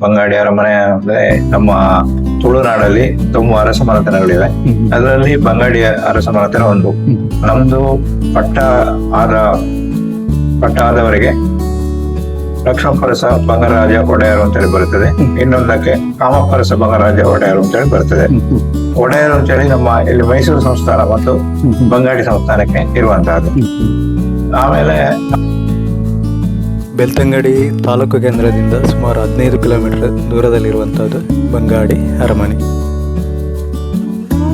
ಬಂಗಾಡಿ ಅರಮನೆ ಅಂದ್ರೆ ನಮ್ಮ ತುಳುನಾಡಲ್ಲಿ ತುಂಬಾ ಅರಸಮನೆತನಗಳಿವೆ ಅದರಲ್ಲಿ ಬಂಗಾಡಿ ಅರಸಮನೆತನ ಒಂದು. ನಮ್ದು ಪಟ್ಟ ಆದ ಪಟ್ಟ ಆದವರಿಗೆ ಲಕ್ಷ್ಮಣಪರಸ ಬಂಗರಾಜ ಒಡೆಯರು ಅಂತೇಳಿ ಬರುತ್ತದೆ. ಇನ್ನೊಂದಕ್ಕೆ ಕಾಮಪರಸ ಬಂಗರಾಜ ಒಡೆಯರು ಅಂತೇಳಿ ಬರ್ತದೆ ಒಡೆಯರು ಅಂತೇಳಿ ನಮ್ಮ ಇಲ್ಲಿ ಮೈಸೂರು ಸಂಸ್ಥಾನ ಮತ್ತು ಬಂಗಾಡಿ ಸಂಸ್ಥಾನಕ್ಕೆ ಇರುವಂತಹದ್ದು. ಆಮೇಲೆ ಬೆಳ್ತಂಗಡಿ ತಾಲೂಕು ಕೇಂದ್ರದಿಂದ ಸುಮಾರು ಹದಿನೈದು ಕಿಲೋಮೀಟರ್ ದೂರದಲ್ಲಿರುವಂಥದ್ದು ಬಂಗಾಡಿ ಅರಮನೆ.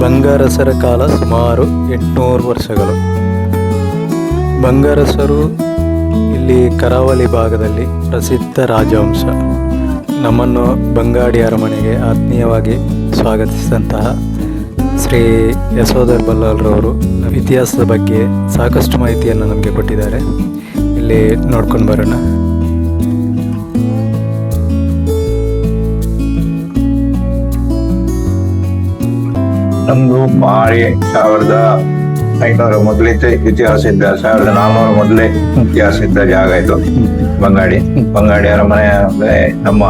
ಬಂಗಾರಸರ ಕಾಲ ಸುಮಾರು ಎಂಟುನೂರು ವರ್ಷಗಳು. ಬಂಗಾರಸರು ಇಲ್ಲಿ ಕರಾವಳಿ ಭಾಗದಲ್ಲಿ ಪ್ರಸಿದ್ಧ ರಾಜವಂಶ. ನಮ್ಮನ್ನು ಬಂಗಾಡಿ ಅರಮನೆಗೆ ಆತ್ಮೀಯವಾಗಿ ಸ್ವಾಗತಿಸಿದಂತಹ ಶ್ರೀ ಯಶೋಧರ್ ಬಲ್ಲಾಲ್ರವರು ಇತಿಹಾಸದ ಬಗ್ಗೆ ಸಾಕಷ್ಟು ಮಾಹಿತಿಯನ್ನು ನಮಗೆ ಕೊಟ್ಟಿದ್ದಾರೆ. ಇಲ್ಲಿ ನೋಡ್ಕೊಂಡು ಬರೋಣ. ನಮ್ದು ಮಾಡಿ ಸಾವಿರದ ಐನೂರ ಮೊದಲಿದ್ದ ಇತಿಹಾಸ ಇದ್ದ ಸಾವಿರದ ನಾನ್ನೂರ ಮೊದಲೇ ಇತಿಹಾಸ ಇದ್ದ ಜಾಗ ಇದು. ಬಂಗಾಡಿ. ಬಂಗಾಡಿ ಅರಮನೆ ನಮ್ಮ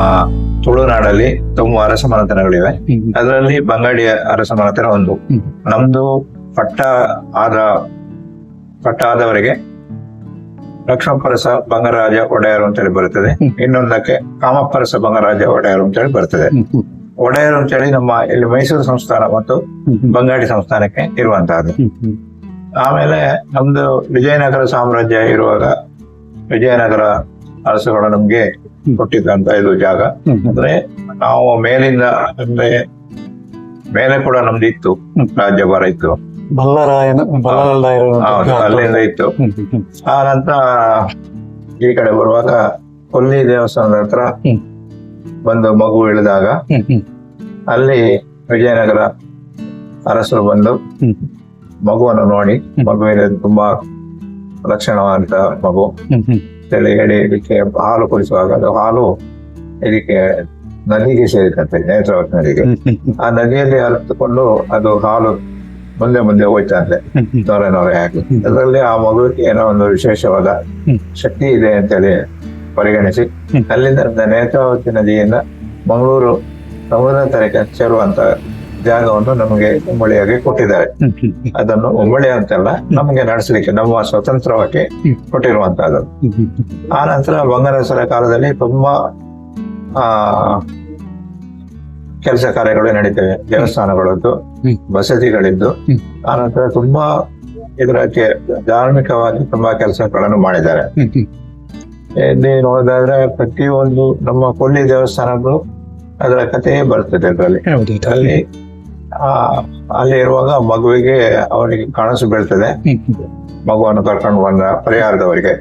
ತುಳುನಾಡಲ್ಲಿ ತುಂಬಾ ಅರಸಮನೆತನಗಳಿವೆ ಅದರಲ್ಲಿ ಬಂಗಾಡಿ ಅರಸಮನೆತನ ಒಂದು. ನಮ್ದು ಪಟ್ಟ ಆದ, ಪಟ್ಟ ಆದವರಿಗೆ ಲಕ್ಷ್ಮಣಪರಸ ಬಂಗರಾಜ ಒಡೆಯರು ಅಂತೇಳಿ ಬರುತ್ತದೆ. ಇನ್ನೊಂದಕ್ಕೆ ಕಾಮಪರಸ ಬಂಗರಾಜ ಒಡೆಯರು ಅಂತೇಳಿ ಬರ್ತದೆ. ಒಡೆಯರು ಅಂತೇಳಿ ನಮ್ಮ ಇಲ್ಲಿ ಮೈಸೂರು ಸಂಸ್ಥಾನ ಮತ್ತು ಬಂಗಾಡಿ ಸಂಸ್ಥಾನಕ್ಕೆ ಇರುವಂತಹದ್ದು. ಆಮೇಲೆ ನಮ್ದು ವಿಜಯನಗರ ಸಾಮ್ರಾಜ್ಯ ಇರುವಾಗ ವಿಜಯನಗರ ಅರಸುಗಳು ನಮ್ಗೆ ಕೊಟ್ಟಿದ್ದಂತ ಇದು ಜಾಗ. ಅಂದ್ರೆ ನಾವು ಮೇಲಿಂದ ಅಂದ್ರೆ ಮೇಲೆ ಕೂಡ ನಮ್ದು ಇತ್ತು ರಾಜ್ಯಭಾರ ಇತ್ತು. ಬಲ್ಲರಾಯನ ಅಲ್ಲಿಂದ ಇತ್ತು. ಆ ನಂತರ ಈ ಕಡೆ ಬರುವಾಗ ಕೊಲ್ಲಿ ದೇವಸ್ಥಾನದ ಹತ್ರ ಬಂದು ಮಗು ಇಳಿದಾಗ ಅಲ್ಲಿ ವಿಜಯನಗರ ಅರಸರು ಬಂದು ಮಗುವನ್ನು ನೋಡಿ ಮಗುವಿನ ತುಂಬಾ ಲಕ್ಷಣವಾದಂತ ಮಗು. ತಲೆ ಎಡೆ ಇದಕ್ಕೆ ಹಾಲು ಕುಡಿಸುವಾಗ ಅದು ಹಾಲು ಇದಕ್ಕೆ ನದಿಗೆ ಸೇರಿದಂತೆ ನೇತ್ರಾವತಿ ನದಿಗೆ. ಆ ನದಿಯಲ್ಲಿ ಹರಿದುಕೊಂಡು ಅದು ಹಾಲು ಮುಂದೆ ಮುಂದೆ ಹೋಯ್ತಾ ಇದೆ ನೊರೆ ನೊರೆ ಹಾಕಿ ಅದರಲ್ಲಿ ಆ ಮಗುವಿಗೆ ಏನೋ ಒಂದು ವಿಶೇಷವಾದ ಶಕ್ತಿ ಇದೆ ಅಂತೇಳಿ ಪರಿಗಣಿಸಿ. ಅಲ್ಲಿಂದ ನೇತ್ರಾವತಿ ನದಿಯಿಂದ ಮಂಗಳೂರು ಸಮುದ್ರ ತರಕ್ಕೆ ಸೇರುವಂತ ಜಾಗವನ್ನು ನಮಗೆ ಉಂಬಳಿಯಾಗಿ ಕೊಟ್ಟಿದ್ದಾರೆ. ಅದನ್ನು ಉಂಬಳಿ ಅಂತಲ್ಲ ನಮಗೆ ನಡೆಸಲಿಕ್ಕೆ ನಮ್ಮ ಸ್ವತಂತ್ರವಾಗಿ ಕೊಟ್ಟಿರುವಂತಹದ್ದು. ಆ ನಂತರ ಬಂಗಾರಸರ ಕಾಲದಲ್ಲಿ ತುಂಬಾ ಆ ಕೆಲಸ ಕಾರ್ಯಗಳು ನಡೀತವೆ. ದೇವಸ್ಥಾನಗಳದ್ದು ಬಸದಿಗಳಿದ್ದು. ಆ ನಂತರ ತುಂಬಾ ಇದರಕ್ಕೆ ಧಾರ್ಮಿಕವಾಗಿ ತುಂಬಾ ಕೆಲಸಗಳನ್ನು ಮಾಡಿದ್ದಾರೆ. ಇಲ್ಲಿ ನೋಡೋದಾದ್ರೆ ಪ್ರತಿಯೊಂದು ನಮ್ಮ ಕೊಲ್ಲಿ ದೇವಸ್ಥಾನಗಳು ಅದರ ಕಥೆಯೇ ಬರ್ತದೆ ಅದರಲ್ಲಿ. ಅಲ್ಲಿ ಆ ಅಲ್ಲಿ ಇರುವಾಗ ಮಗುವಿಗೆ ಅವರಿಗೆ ಕನಸು ಬೀಳ್ತದೆ. ಮಗುವನ್ನು ಕರ್ಕೊಂಡು ಬಂದ ಪರಿಹಾರದವರಿಗೆ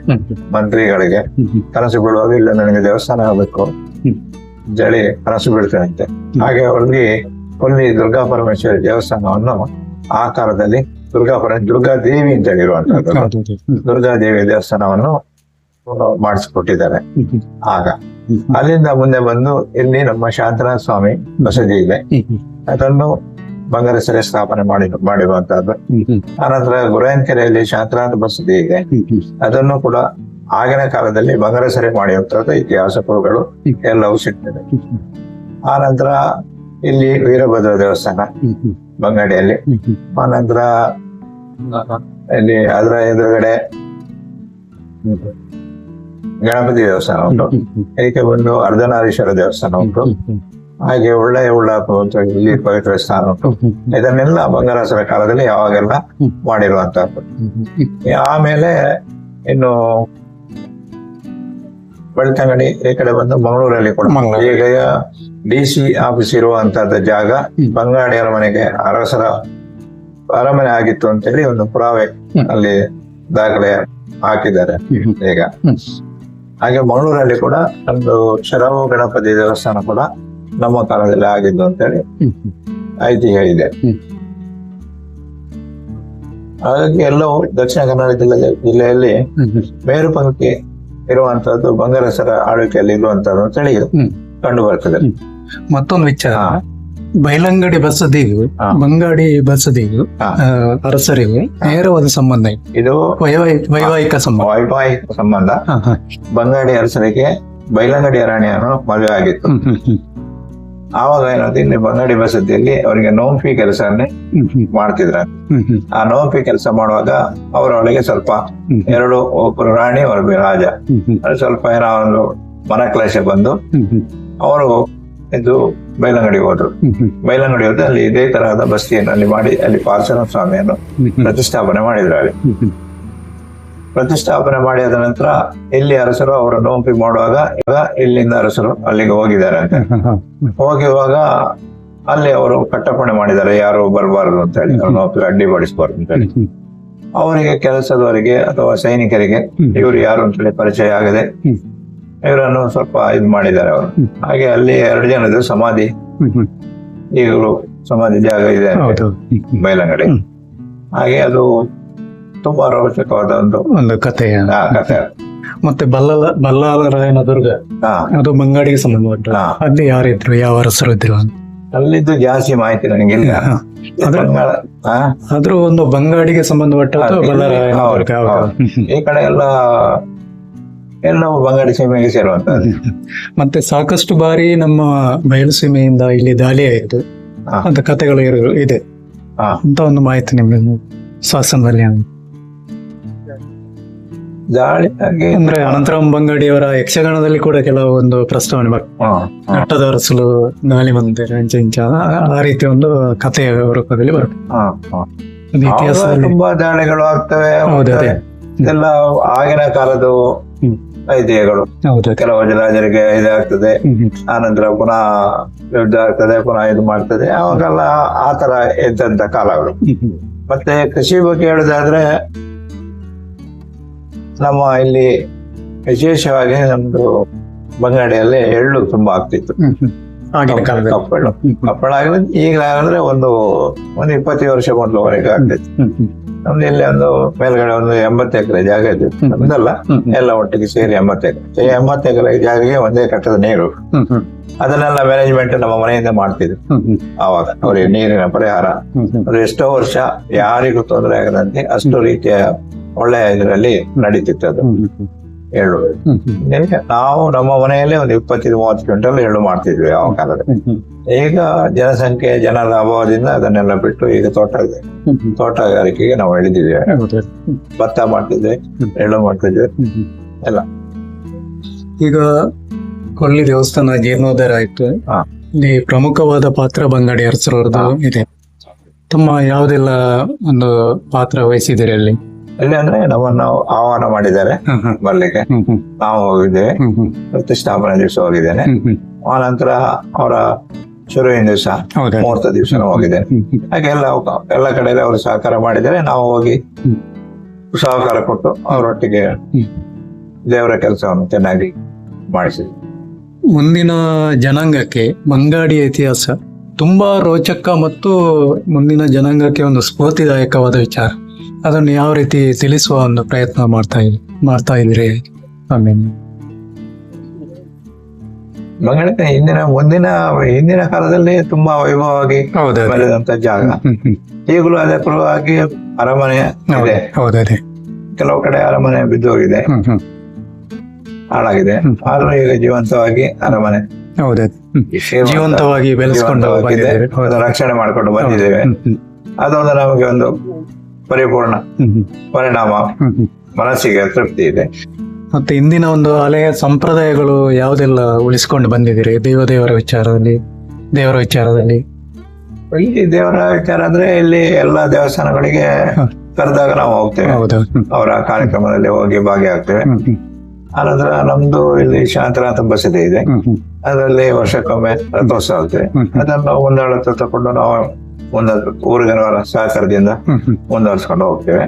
ಮಂತ್ರಿಗಳಿಗೆ ಕನಸು ಬೀಳುವಾಗ ಇಲ್ಲ ನನಗೆ ದೇವಸ್ಥಾನ ಆಗಬೇಕು. ಜಳಿ ಕನಸು ಬೀಳ್ತದಂತೆ ಹಾಗೆ ಅವ್ರಿಗೆ ಕೊಲ್ಲಿ ದುರ್ಗಾ ಪರಮೇಶ್ವರಿ ದೇವಸ್ಥಾನವನ್ನು ಆಕಾರದಲ್ಲಿ ದುರ್ಗಾ ಪರ ದುರ್ಗಾ ದೇವಿ ಅಂತ ಹೇಳಿರುವಂತ ದುರ್ಗಾ ದೇವಿ ದೇವಸ್ಥಾನವನ್ನು ಮಾಡಿಸ್ಕೊಟ್ಟಿದ್ದಾರೆ. ಆಗ ಅಲ್ಲಿಂದ ಮುಂದೆ ಬಂದು ಇಲ್ಲಿ ನಮ್ಮ ಶಾಂತನಾಥ ಸ್ವಾಮಿ ಬಸದಿ ಇದೆ. ಅದನ್ನು ಬಂಗಾರಸರೆ ಸ್ಥಾಪನೆ ಮಾಡಿ ಮಾಡಿರುವಂತಹದ್ದು ಆನಂತರ ಗುರಾಯನ್ಕೆರೆಯಲ್ಲಿ ಶಾಂತನಾಥ ಬಸದಿ ಇದೆ. ಅದನ್ನು ಕೂಡ ಆಗಿನ ಕಾಲದಲ್ಲಿ ಬಂಗರಸರಿ ಮಾಡಿರುವಂತಹ ಇತಿಹಾಸ ಇತಿಹಾಸಗಳು ಎಲ್ಲವೂ ಸಿಗ್ತದೆ. ಆ ನಂತರ ಇಲ್ಲಿ ವೀರಭದ್ರ ದೇವಸ್ಥಾನ ಬಂಗಡಿಯಲ್ಲಿ. ಆ ನಂತರ ಇಲ್ಲಿ ಅದರ ಎದುರುಗಡೆ ಗಣಪತಿ ದೇವಸ್ಥಾನ ಉಂಟು. ಇದಕ್ಕೆ ಬಂದು ಅರ್ಧನಾರೀಶ್ವರ ದೇವಸ್ಥಾನ ಉಂಟು. ಹಾಗೆ ಒಳ್ಳೆಯ ಉಳ್ಳ ಇಲ್ಲಿ ಪವಿತ್ರ ಸ್ಥಾನ ಉಂಟು. ಇದನ್ನೆಲ್ಲ ಬಂಗಾರಸರ ಕಾಲದಲ್ಲಿ ಯಾವಾಗೆಲ್ಲ ಮಾಡಿರುವಂತಹದ್ದು. ಆಮೇಲೆ ಇನ್ನು ಬೆಳ್ತಂಗಡಿ ಈ ಕಡೆ ಬಂದು ಮಂಗಳೂರಲ್ಲಿ ಕೂಡ. ಈಗ ಡಿ ಸಿ ಆಫೀಸ್ ಇರುವಂತಹದ್ದು ಜಾಗ ಬಂಗಾಡಿ ಅರಮನೆಗೆ ಅರಸರ ಅರಮನೆ ಆಗಿತ್ತು ಅಂತ ಹೇಳಿ ಒಂದು ಪುರಾವೆ ಅಲ್ಲಿ ದಾಖಲೆ ಹಾಕಿದ್ದಾರೆ ಈಗ. ಹಾಗೆ ಮಂಗಳೂರಲ್ಲಿ ಕೂಡ ಒಂದು ಶರವು ಗಣಪತಿ ದೇವಸ್ಥಾನ ಕೂಡ ನಮ್ಮ ಕಾಲದಲ್ಲಿ ಆಗಿದ್ದು ಅಂತೇಳಿ ಐತಿಹ್ಯ ಇದೆ ಹಾಗಾಗಿ ಎಲ್ಲವೂ ದಕ್ಷಿಣ ಕನ್ನಡ ಜಿಲ್ಲೆ ಜಿಲ್ಲೆಯಲ್ಲಿ ಮೇರು ಪಂಕ್ತಿ ಇರುವಂತಹದ್ದು ಬಂಗಾರಸರ ಆಳ್ವಿಕೆಯಲ್ಲಿ ಇರುವಂತಹದ್ದು ಅಂತೇಳಿ ಕಂಡು ಬರ್ತದೆ ಮತ್ತೊಂದು ವಿಚಾರ. ಬೈಲಂಗಡಿ ಬಸದಿಗೂ. ಬಂಗಾಡಿ ಬಸದಿಗೂ ಅರಸರಿಗೂ ನೇರವಾದ ಸಂಬಂಧ ಇದೆ. ಇದು ವೈವಾಹಿಕ ಸಂಬಂಧ. ವೈವಾಹಿಕ ಸಂಬಂಧ. ಬಂಗಾಡಿ ಅರಸರಿಗೆ ಬೈಲಂಗಡಿ ಅರಣ್ಯ ಮದುವೆ ಆಗಿತ್ತು. ಆವಾಗ ಏನಾದ್ರು ಇಲ್ಲಿ ಬಂಗಡಿ ಬಸದಿಯಲ್ಲಿ ಅವರಿಗೆ ನೋಂಪಿ ಹ್ಮ್ ಮಾಡ್ತಿದ್ರ. ಆ ನೋಂಪಿ ಕೆಲಸ ಮಾಡುವಾಗ ಅವರೊಳಗೆ ಸ್ವಲ್ಪ ಎರಡು ಒಬ್ಬರು ರಾಣಿ ಒಬ್ಬ ರಾಜ. ಸ್ವಲ್ಪ ಏನೋ ಒಂದು ಮನಕ್ಲೇಶ ಬಂದು ಅವರು ಇದು ಬೈಲಂಗಡಿ ಹೋದ್ರು. ಬೈಲಂಗಡಿ ಹೋದ್ರೆ ಅಲ್ಲಿ ಇದೇ ತರಹದ ಬಸ್ತಿಯನ್ನು ಅಲ್ಲಿ ಮಾಡಿ ಅಲ್ಲಿ ಪಾರ್ಸನ ಸ್ವಾಮಿಯನ್ನು ಪ್ರತಿಷ್ಠಾಪನೆ ಮಾಡಿದ್ರು ಅಲ್ಲಿ. ಪ್ರತಿಷ್ಠಾಪನೆ ಮಾಡಿದ ನಂತರ ಇಲ್ಲಿ ಅರಸರು ಅವರ ನೋಂಪಿ ಮಾಡುವಾಗ ಈಗ ಇಲ್ಲಿಂದ ಅರಸರು ಅಲ್ಲಿಗೆ ಹೋಗಿದ್ದಾರೆ ಅಂತ ಹೋಗಿರುವಾಗ ಅಲ್ಲಿ ಅವರು ಕಟ್ಟಪಣೆ ಮಾಡಿದ್ದಾರೆ ಯಾರು ಬರಬಾರದು ಅಂತ ಹೇಳಿ ಅವ್ರು ಅಡ್ಡಿ ಅಡ್ಡಿಪಡಿಸಬಾರ್ದು ಅಂತ ಹೇಳಿ ಅವರಿಗೆ ಕೆಲಸದವರಿಗೆ ಅಥವಾ ಸೈನಿಕರಿಗೆ. ಇವರು ಯಾರು ಅಂತ ಹೇಳಿ ಪರಿಚಯ ಆಗದೆ. ಇವರನ್ನು ಸ್ವಲ್ಪ ಇದು ಮಾಡಿದ್ದಾರೆ ಅವರು ಹಾಗೆ ಅಲ್ಲಿ ಎರಡು ಜನದ್ದು ಸಮಾಧಿ ಹ್ಮ್ ಹ್ಮ್ ಈಗಲೂ ಸಮಾಧಿ ಜಾಗ ಇದೆ ಹ್ಮ್. ಹಾಗೆ ಅದು ತುಂಬಾ ರೋಚಕವಾದ ಒಂದು ಒಂದು ಕಥೆಯ ಆ, ಕಥೆ ಮತ್ತೆ ಬಲ್ಲಲ ಬಲ್ಲಾಲರಾಯನ ದುರ್ಗ ಹಾ ಅದು ಬಂಗಾಡಿಗೆ ಸಂಬಂಧಪಟ್ಟ ಹಾ. ಅಲ್ಲಿ ಯಾರಿದ್ರು ಯಾವ ಅರಸರು ಇದ್ರು ಅಂತ ಅಲ್ಲಿದ್ದು ಜಾಸ್ತಿ ಮಾಹಿತಿ ನನಗೆ ಹಾ. ಅದ್ರ ಬಂಗಾಳ ಹಾ ಆದ್ರೂ ಒಂದು ಬಂಗಾಡಿಗೆ ಸಂಬಂಧಪಟ್ಟದ್ದು ಹಾ, ಇಲ್ಲಿ- ಬಲ್ಲಾಳರಾಯನ ಹೌದು, ದುರ್ಗ ಹೌದು. ಹೌದು. ಹ್ಮ್ ಹ್ಮ್. ಈ ಕಡೆ ಎಲ್ಲ ಎಲ್ಲವೂ ಬಂಗಾಡಿ ಸೀಮೆಗೆ ಸೇರುವಂತ ಮತ್ತೆ ಸಾಕಷ್ಟು ಬಾರಿ ನಮ್ಮ ಬಯಲುಸೀಮೆಯಿಂದ ಇಲ್ಲಿ ದಾಳಿ ಆಯಿತು ಹಾ. ಅಂತ ಕಥೆಗಳು ಇರು- ಇದೆ ಹಾ. ಅಂತ ಒಂದು ಮಾಹಿತಿ ನಿಮ್ಗೆ ಶಾಸನದಲ್ಲಿ ದಾಳಿ ಆಗಿ ಅಂದ್ರೆ ಅನಂತರಾಮ್ ಬಂಗಾಡಿಯವರ ಯಕ್ಷಗಾನದಲ್ಲಿ ಕೂಡ ಕೆಲವೊಂದು ಪ್ರಸ್ತಾವನೆ ಬರ್ತದೆ ಅರಸಲು ಗಾಳಿ ಮಂದಿರ ಇಂಚ ಆ- ರೀತಿ ಒಂದು ಕಥೆಯ ರೂಪದಲ್ಲಿ ಬರುತ್ತೆ. ಇತಿಹಾಸ ತುಂಬಾ ದಾಳಿಗಳು ಆಗ್ತವೆ ಇದೆಲ್ಲ ಆಗಿನ ಕಾಲದ. ಐತಿಹ್ಯಗಳು. ಹೌದು ಕೆಲವು ರಾಜರಿಗೆ ಇದಾಗ್ತದೆ. ಆನಂತರ ಪುನಃ ಯುದ್ಧ ಆಗ್ತದೆ ಪುನಃ ಇದು ಮಾಡ್ತದೆ. ಅವಾಗೆಲ್ಲ ಆತರ ತರ ಇದ್ದಂತ ಕಾಲಗಳು. ಮತ್ತೆ ಕೃಷಿ ಬಗ್ಗೆ ಹೇಳುದಾದ್ರೆ ನಮ್ಮ ಇಲ್ಲಿ ವಿಶೇಷವಾಗಿ ನಮ್ದು ಬಂಗಾಡಿಯಲ್ಲಿ ಎಳ್ಳು ತುಂಬಾ ಆಗ್ತಿತ್ತು ಕಪ್ಪೆಳ್ಳು. ಕಪ್ಪಳ ಆಗಲಿ ಈಗ ಅಂದ್ರೆ ಒಂದು ಒಂದು ಇಪ್ಪತ್ತು ವರ್ಷ ಮೊದಲುವರೆಗೆ ಆಗ್ತಿತ್ತು. ನಮ್ದು ಇಲ್ಲಿ ಒಂದು ಮೇಲ್ಗಡೆ ಒಂದು ಎಂಬತ್ತು ಎಕರೆ ಜಾಗ ಇದೆ. ನಮ್ದಲ್ಲ. ಎಲ್ಲ ಒಟ್ಟಿಗೆ ಸೇರಿ ಎಂಬತ್ತು ಎಕರೆ ಎಂಬತ್ತು ಎಕರೆ ಜಾಗಕ್ಕೆ ಒಂದೇ ಕಟ್ಟದ ನೀರು. ಅದನ್ನೆಲ್ಲ ಮ್ಯಾನೇಜ್ಮೆಂಟ್ ನಮ್ಮ ಮನೆಯಿಂದ ಮಾಡ್ತಿದ್ರು. ಆವಾಗ ಅವ್ರಿಗೆ ನೀರಿನ ಪರಿಹಾರ ಎಷ್ಟೋ ವರ್ಷ ಯಾರಿಗೂ ತೊಂದರೆ ಆಗದಂತೆ ಅಷ್ಟು ರೀತಿಯ ಒಳ್ಳೆಯ ಇದರಲ್ಲಿ ನಡೀತಿತ್ತು ಅದು. ಎಳ್ಳು ನಾವು ನಮ್ಮ ಮನೆಯಲ್ಲೇ ಒಂದು ಇಪ್ಪತ್ತೈದು ಮೂವತ್ತು ಕ್ವಿಂಟಲ್ ಎಳ್ಳು ಮಾಡ್ತಿದ್ವಿ ಯಾವ ಕಾಲದಲ್ಲಿ. ಈಗ ಜನಸಂಖ್ಯೆ ಜನರ ಅಭಾವದಿಂದ ಅದನ್ನೆಲ್ಲ ಬಿಟ್ಟು ಈಗ ತೋಟ ಹ್ಮ್. ತೋಟಗಾರಿಕೆಗೆ ನಾವು ಇಳಿದಿದ್ದೇವೆ. ಹ್ಮ್ ಭತ್ತ ಮಾಡ್ತಿದ್ವಿ ಎಳ್ಳು ಮಾಡ್ತಿದ್ವಿ. ಎಲ್ಲ. ಈಗ ಕೊಳ್ಳಿ ದೇವಸ್ಥಾನ ಜೀರ್ಣೋದ್ಧಾರ ಆಯ್ತು. ಇಲ್ಲಿ ಪ್ರಮುಖವಾದ ಪಾತ್ರ ಬಂಗಡಿ ಅರಸರವ್ರದ್ದು. ಇದೆ ತಮ್ಮ ಯಾವುದೆಲ್ಲ ಒಂದು ಪಾತ್ರ ವಹಿಸಿದಿರಿ ಅಲ್ಲಿ ಅಲ್ಲಿ ಅಂದ್ರೆ ನಮ್ಮನ್ನು ಆಹ್ವಾನ ಮಾಡಿದ್ದಾರೆ. ಬರ್ಲಿಕ್ಕೆ. ನಾವು ಹೋಗಿದ್ದೇವೆ. ಪ್ರತಿಷ್ಠಾಪನೆ ದಿವಸ ಹೋಗಿದ್ದೇನೆ ಆ ನಂತರ ಅವರ ಶುರುವಿನ ದಿವಸ ಮುಹೂರ್ತ ದಿವಸ ಹೋಗಿದ್ದೇನೆ. ಹಾಗೆ ಎಲ್ಲ ಎಲ್ಲ ಕಡೆ ಅವರು ಸಹಕಾರ ಮಾಡಿದ್ದಾರೆ ನಾವು ಹೋಗಿ. ಸಹಕಾರ ಕೊಟ್ಟು ಅವರೊಟ್ಟಿಗೆ. ದೇವರ ಕೆಲಸವನ್ನು ಚೆನ್ನಾಗಿ ಮಾಡಿಸಿದ್ವಿ ಮುಂದಿನ ಜನಾಂಗಕ್ಕೆ ಬಂಗಾಡಿ ಇತಿಹಾಸ ತುಂಬಾ ರೋಚಕ ಮತ್ತು ಮುಂದಿನ ಜನಾಂಗಕ್ಕೆ ಒಂದು ಸ್ಫೂರ್ತಿದಾಯಕವಾದ ವಿಚಾರ ಅದನ್ನು ಯಾವ ರೀತಿ ತಿಳಿಸುವ ಒಂದು ಪ್ರಯತ್ನ ಮಾಡ್ತಾ ಇದ್ ಮಾಡ್ತಾ ಇದ್ರಿ ಆಮೇಲೆ. ಮಂಗಳೂರಿನ ಹಿಂದಿನ ಮುಂದಿನ ಹಿಂದಿನ ಕಾಲದಲ್ಲಿ ತುಂಬಾ ವೈಭವವಾಗಿ ಬೆಳೆದಂತ ಜಾಗ. ಈಗಲೂ ಅದೇ ಪರವಾಗಿ ಅರಮನೆ ಇದೆ. ಕೆಲವು ಕಡೆ ಅರಮನೆ ಬಿದ್ದು ಹೋಗಿದೆ. ಹಾಳಾಗಿದೆ. ಆದ್ರೂ ಈಗ ಜೀವಂತವಾಗಿ ಅರಮನೆ. ಜೀವಂತವಾಗಿ ಬೆಳೆಸ್ಕೊಂಡು ರಕ್ಷಣೆ ಮಾಡ್ಕೊಂಡು ಬಂದಿದ್ದೇವೆ. ಅದೊಂದು ನಮಗೆ ಒಂದು ಪರಿಪೂರ್ಣ. ಪರಿಣಾಮ. ಮನಸ್ಸಿಗೆ ತೃಪ್ತಿ ಇದೆ ಮತ್ತೆ ಇಂದಿನ ಒಂದು ಹಳೆಯ ಸಂಪ್ರದಾಯಗಳು ಯಾವುದೆಲ್ಲ ಉಳಿಸ್ಕೊಂಡು ಬಂದಿದ್ದೀರಿ ದೇವದೇವರ ವಿಚಾರದಲ್ಲಿ ದೇವರ ವಿಚಾರದಲ್ಲಿ ಇಲ್ಲಿ ದೇವರ ವಿಚಾರ ಅಂದ್ರೆ ಇಲ್ಲಿ ಎಲ್ಲಾ ದೇವಸ್ಥಾನಗಳಿಗೆ. ಕರೆದಾಗ ನಾವು ಹೋಗ್ತೇವೆ ಹೌದಾ ಅವರ ಕಾರ್ಯಕ್ರಮದಲ್ಲಿ ಹೋಗಿ ಭಾಗಿಯಾಗ್ತೇವೆ. ಆನಂತರ ನಮ್ದು ಇಲ್ಲಿ ಶಾಂತನಾಥ ಬಸದಿ ಇದೆ. ಅದರಲ್ಲಿ ವರ್ಷಕ್ಕೊಮ್ಮೆ ರಥೋತ್ಸವ ಆಗ್ತದೆ ಹ್ಮ್. ಅದನ್ನು ಮುಂದಾಳತ್ವ ತಕೊಂಡು ನಾವು ಮುಂದ ಊರಿಗೆ ಸಹಕಾರದಿಂದ ಮುಂದುವರ್ಸ್ಕೊಂಡು ಹೋಗ್ತೇವೆ.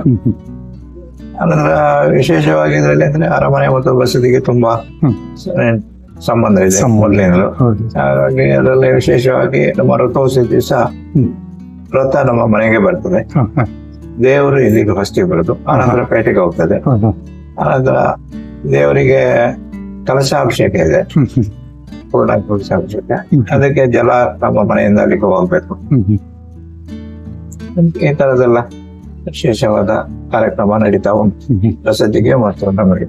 ಅನಂತರ ವಿಶೇಷವಾಗಿ ಇದರಲ್ಲಿ ಅಂದ್ರೆ ಅರಮನೆ ಮತ್ತು ಬಸದಿಗೆ ತುಂಬಾ ಸಂಬಂಧ ಇದೆ ಸಂಬಂಧ. ಹಾಗಾಗಿ ಅದರಲ್ಲಿ ವಿಶೇಷವಾಗಿ ನಮ್ಮ ರಥೋತ್ಸವ ದಿವಸ. ರಥ ನಮ್ಮ ಮನೆಗೆ ಬರ್ತದೆ. ದೇವರು ಇಲ್ಲಿಗೆ ಫಸ್ಟಿಗೆ ಬರೋದು. ಆನಂತರ ಪೇಟೆಗೆ ಹೋಗ್ತದೆ. ಆನಂತರ ದೇವರಿಗೆ ಕಲಶಾಭಿಷೇಕ ಇದೆ. ಪೂರ್ಣ ಕಲಶಾಭಿಷೇಕ. ಅದಕ್ಕೆ ಜಲ ನಮ್ಮ ಮನೆಯಿಂದ ಅಲ್ಲಿಗೆ ಹೋಗ್ಬೇಕು. ಈ ತರದೆಲ್ಲ ವಿಶೇಷವಾದ ಕಾರ್ಯಕ್ರಮ ನಡೀತಾ ಉಂಟು. ಪ್ರಸಿದ್ಧಿಗೆ ಮತ್ತು ನಮಗೆ.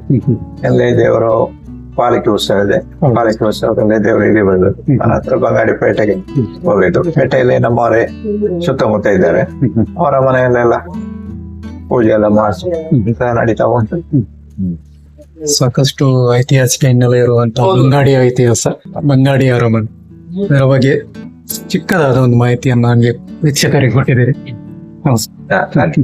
ಎಲ್ಲೇ ದೇವರು ಪಾಲಿಕೆ ಉತ್ಸವ ಇದೆ. ಪಾಲಿಕೆ ಉತ್ಸವದಲ್ಲಿ ದೇವರು ಇಲ್ಲಿ ಬರ್ಬೇಕು. ಹತ್ರ ಬಂಗಾಡಿ ಪೇಟೆಗೆ ಹೋಗಿದ್ದು. ಪೇಟೆಯಲ್ಲಿ ನಮ್ಮವರೇ ಸುತ್ತಮುತ್ತ ಇದ್ದಾರೆ. ಅವರ ಮನೆಯಲ್ಲೆಲ್ಲ ಪೂಜೆ ಎಲ್ಲ ಮಾಡಿಸಿ ನಡೀತಾ ಉಂಟು. ಸಾಕಷ್ಟು ಐತಿಹಾಸಿಕ ಹಿನ್ನೆಲೆ ಇರುವಂತಹ ಬಂಗಾಡಿಯ ಇತಿಹಾಸ ಬಂಗಾಡಿ ಅರಮನೆ. ಅದರ ಬಗ್ಗೆ ಚಿಕ್ಕದಾದ ಒಂದು ಮಾಹಿತಿಯನ್ನು ನನಗೆ ವೀಕ್ಷಕರಿಗೆ ಕೊಟ್ಟಿದ್ದೀರಿ. ನಮಸ್ಕಾರ ಹಾ, ಹಾಗೆ.